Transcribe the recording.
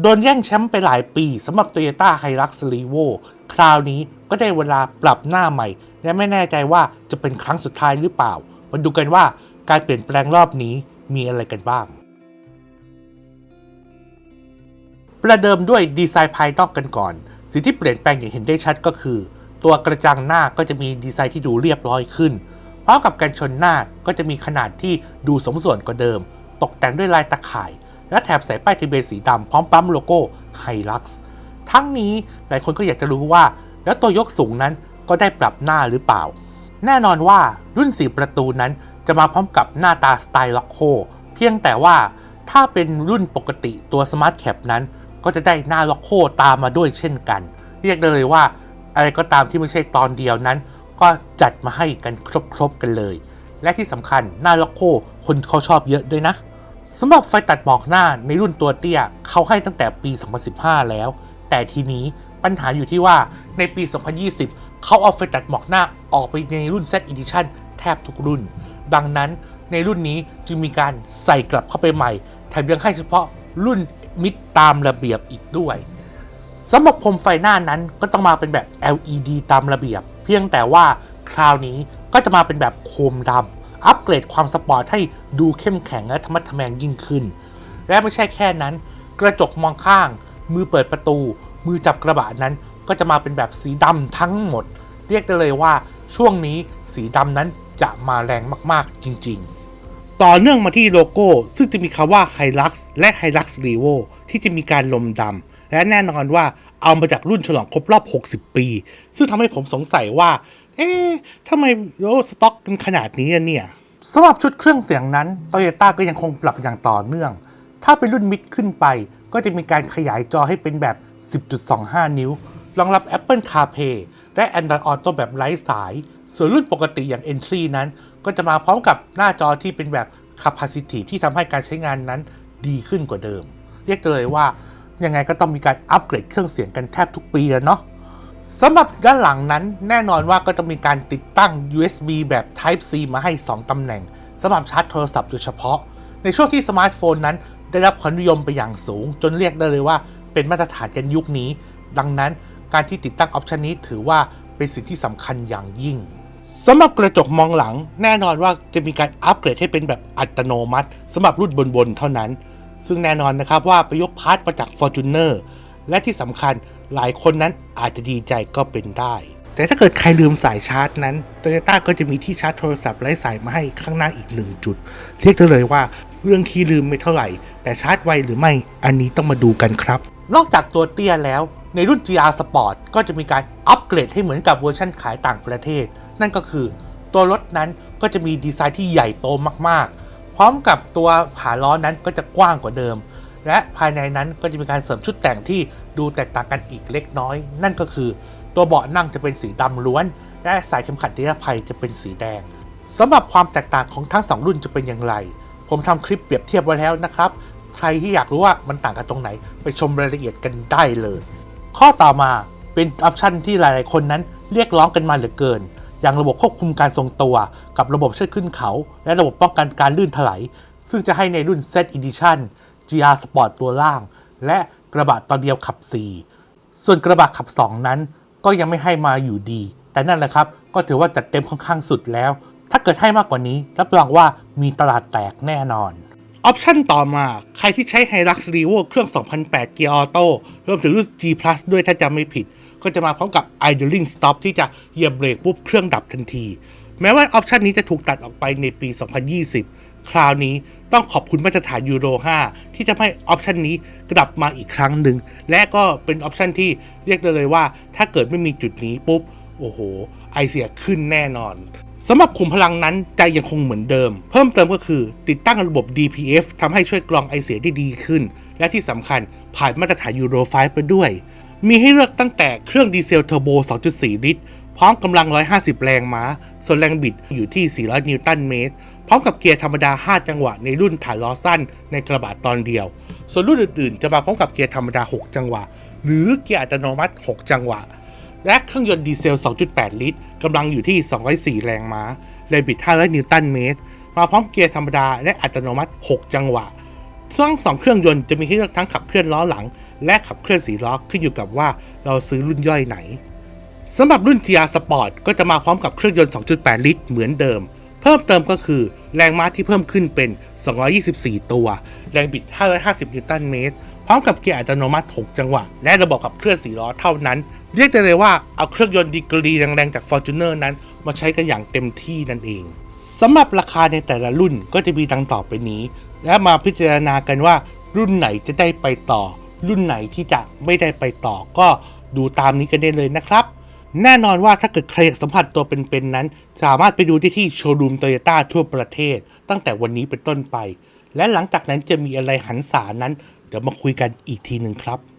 โดนแย่งแชมป์ไปหลายปีสำหรับ Toyota Hilux Revo คราวนี้ก็ได้เวลาปรับหน้าใหม่ และไม่แน่ใจว่าจะเป็นครั้งสุดท้ายหรือเปล่า มาดูกันว่าการเปลี่ยนแปลงรอบนี้มีอะไรกันบ้าง ประเดิมด้วยดีไซน์ภายนอกกันก่อน สิ่งที่เปลี่ยนแปลงอย่างเห็นได้ชัดก็คือ ตัวกระจังหน้าก็จะมีดีไซน์ที่ดูเรียบร้อยขึ้นพร้อมกับการชนหน้าก็จะมีขนาดที่ดูสมส่วนกว่าเดิม ตกแต่งด้วยลายตะข่าย และแถบใส่ป้ายทะเบียนสีดำพร้อมปั๊มโลโก้ไฮลักซ์ทั้งนี้หลายคนก็อยากจะรู้ว่า แล้วตัวยกสูงนั้นก็ได้ปรับหน้าหรือเปล่า แน่นอนว่ารุ่น 4 ประตูนั้นจะมาพร้อมกับหน้าตาสไตล์ล็อกโคเพียงแต่ว่าถ้าเป็นรุ่นปกติตัว Smart Cap นั้น ก็จะได้หน้าล็อกโคตามมาด้วยเช่นกัน เรียกได้เลยว่า อะไรก็ตามที่ไม่ใช่ตอนเดียวนั้น ก็จัดมาให้กันครบๆกันเลย และที่สำคัญหน้าล็อกโคคนเขาชอบเยอะด้วยนะ สำหรับไฟตัดหมอกหน้าในรุ่นตัวเตี้ยเขาให้ตั้งแต่ปี 2015 แล้ว แต่ทีนี้ปัญหาอยู่ที่ว่าในปี 2020 เขาเอาไฟตัดหมอกหน้าออกไปในรุ่น Z Edition แทบทุกรุ่น ดังนั้นในรุ่นนี้จึงมีการใส่กลับเข้าไปใหม่ แถมยังให้เฉพาะรุ่นมิดตามระเบียบอีกด้วยสำหรับโคมไฟหน้านั้นก็ต้องมาเป็นแบบ LED ตามระเบียบ เพียงแต่ว่าคราวนี้ก็จะมาเป็นแบบโคมดำ อัปเกรดความสปอร์ตให้ดูเข้มแข็งและธรรมะทแมงยิ่งขึ้น และไม่ใช่แค่นั้น กระจกมองข้าง มือเปิดประตู มือจับกระบะนั้นก็จะมาเป็นแบบสีดำทั้งหมด เรียกได้เลยว่าช่วงนี้สีดำนั้นจะมาแรงมากๆจริงๆ ต่อเนื่องมาที่โลโก้ ซึ่งจะมีคำว่า Hilux และ Hilux Revo ที่จะมีการลมดำและแน่นอนว่าเอามาจากรุ่นฉลองครบรอบ 60 ปี ซึ่งทำให้ผมสงสัยว่า เอ๊ะทำไมโลสต็อกกันขนาดนี้อะเนี่ยสำหรับชุดเครื่องเสียงนั้น Toyota ก็ยังคงปรับอย่างต่อเนื่อง ถ้าเป็นรุ่นมิดขึ้นไป ก็จะมีการขยายจอให้เป็นแบบ 10.25 นิ้ว รองรับ Apple CarPlay และ Android Auto แบบไร้สาย ส่วนรุ่นปกติอย่าง Entry นั้น ก็จะมาพร้อมกับหน้าจอที่เป็นแบบ Capacitive ที่ทำให้การใช้งานนั้นดีขึ้นกว่าเดิม เรียกเลยว่ายังไงก็ต้องมีการอัปเกรดเครื่องเสียงกันแทบทุกปีอะเนาะ สำหรับด้านหลังนั้นแน่นอนว่าก็จะมีการติดตั้ง USB แบบ Type C มาให้ 2 ตำแหน่งสำหรับชาร์จโทรศัพท์โดยเฉพาะ ในช่วงที่สมาร์ทโฟนนั้นได้รับความนิยมไปอย่างสูง จนเรียกได้เลยว่าเป็นมาตรฐานกันยุคนี้ ดังนั้นการที่ติดตั้งออปชันนี้ถือว่าเป็นสิ่งที่สำคัญอย่างยิ่งสำหรับกระจกมองหลัง แน่นอนว่าจะมีการอัปเกรดให้เป็นแบบอัตโนมัติสำหรับรุ่นบนๆเท่านั้น ซึ่งแน่นอนนะครับว่าไปยกพาร์ทมาจาก Fortuner และที่สำคัญหลายคนนั้นอาจจะดีใจก็เป็นได้ แต่ถ้าเกิดใครลืมสายชาร์จนั้น Toyota ก็จะมีที่ชาร์จโทรศัพท์ไร้สายมาให้ข้างหน้าอีกหนึ่งจุด เรียกได้เลยว่าเรื่องที่ลืมไม่เท่าไหร่ แต่ชาร์จไวหรือไม่อันนี้ต้องมาดูกันครับ นอกจากตัวเตี้ยแล้วในรุ่น GR Sport ก็จะมีการอัปเกรดให้เหมือนกับเวอร์ชันขายต่างประเทศ นั่นก็คือ ตัวรถนั้นก็จะมีดีไซน์ที่ใหญ่โตมากๆ พร้อมกับตัวขาล้อนั้นก็จะกว้างกว่าเดิม และภายในนั้นก็จะมีการเสริมชุดแต่งที่ดูแตกต่างกันอีกเล็กน้อย นั่นก็คือ ตัวเบาะนั่งจะเป็นสีดำล้วน และสายเข็มขัดนิรภัยจะเป็นสีแดงสำหรับความแตกต่างของทั้งสองรุ่นจะเป็นอย่างไร ผมทำคลิปเปรียบเทียบไว้แล้วนะครับ ใครที่อยากรู้ว่ามันต่างกันตรงไหน ไปชมรายละเอียดกันได้เลย ข้อต่อมาเป็นออปชันที่หลาย ๆ คนนั้นเรียกร้องกันมาเหลือเกิน อย่างระบบควบคุมการทรงตัว กับระบบเชือดขึ้นเขา และระบบป้องกันการลื่นถลายซึ่งจะให้ในรุ่น Z Edition GR Sport ตัวล่าง และกระบะตอนเดียวขับ 4 ส่วนกระบะขับ 2 นั้น ก็ยังไม่ให้มาอยู่ดี แต่นั่นแหละครับ ก็ถือว่าจัดเต็มค่อนข้างสุดแล้ว ถ้าเกิดให้มากกว่านี้ รับรองว่ามีตลาดแตกแน่นอนออปชันต่อมา ใครที่ใช้ Hilux Revo เครื่อง 2008 เกียร์ออโต้รวมถึงรุ่น G Plus ด้วยถ้าจำไม่ผิด ก็จะมาพร้อมกับ idling stop ที่จะเหยียบเบรกปุ๊บเครื่องดับทันที แม้ว่าออปชันนี้จะถูกตัดออกไปในปี 2020 คราวนี้ต้องขอบคุณมาตรฐานยูโร 5 ที่ทำให้ออปชันนี้กลับมาอีกครั้งหนึ่ง และก็เป็นออปชันที่เรียกได้เลยว่า ถ้าเกิดไม่มีจุดนี้ปุ๊บ โอ้โห ไอเสียขึ้นแน่นอนสำหรับขุมพลังนั้นใจยังคงเหมือนเดิม เพิ่มเติมก็คือติดตั้งระบบ DPF ทำให้ช่วยกรองไอเสียได้ดีขึ้น และที่สำคัญผ่านมาตรฐานยูโร 5 ไปด้วย มีให้เลือกตั้งแต่เครื่องดีเซลเทอร์โบ 2.4 ลิตร พร้อมกำลัง 150 แรงม้า ส่วนแรงบิดอยู่ที่ 400 นิวตันเมตร พร้อมกับเกียร์ธรรมดา 5 จังหวะในรุ่นฐานล้อสั้นในกระบะตอนเดียว ส่วนรุ่นอื่นๆ จะมาพร้อมกับเกียร์ธรรมดา 6 จังหวะ หรือเกียร์อัตโนมัติ 6 จังหวะ และเครื่องยนต์ดีเซล 2.8 ลิตรกำลังอยู่ที่ 204 แรงม้า แรงบิด 500 นิวตันเมตร มาพร้อมเกียร์ธรรมดาและอัตโนมัติ 6 จังหวะทั้งสองเครื่องยนต์จะมีให้เลือกทั้งขับเคลื่อนล้อหลัง และขับเคลื่อนสีล้อขึ้นอยู่กับว่าเราซื้อรุ่นย่อยไหน สำหรับรุ่น GR Sport ก็จะมาพร้อมกับเครื่องยนต์ 2.8 ลิตรเหมือนเดิม เพิ่มเติมก็คือแรงม้าที่เพิ่มขึ้นเป็น 224 ตัว แรงบิด 550 นิวตันเมตร พร้อมกับเกียร์อัตโนมัติ 6 จังหวะ และระบบขับเคลื่อน4ล้อเท่านั้น เรียกได้เลยว่าเอาเครื่องยนต์ดีกรีแรงๆจาก Fortuner นั้น มาใช้กันอย่างเต็มที่นั่นเองสำหรับราคาในแต่ละรุ่นก็จะมีดังต่อไปนี้ และมาพิจารณากันว่า รุ่นไหนจะได้ไปต่อ รุ่นไหนที่จะไม่ได้ไปต่อก็ดูตามนี้กันได้เลยนะครับ แน่นอนว่าถ้าเกิดใครอยากสัมผัสตัวเป็นๆนั้น สามารถไปดูได้ที่โชว์รูมโตโยต้าทั่วประเทศ ตั้งแต่วันนี้เป็นต้นไป และหลังจากนั้นจะมีอะไรหันสานั้น เดี๋ยวมาคุยกันอีกทีหนึ่งครับ